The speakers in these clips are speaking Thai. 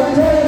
Yeah.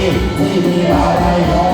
Ni, ni, ni, ni,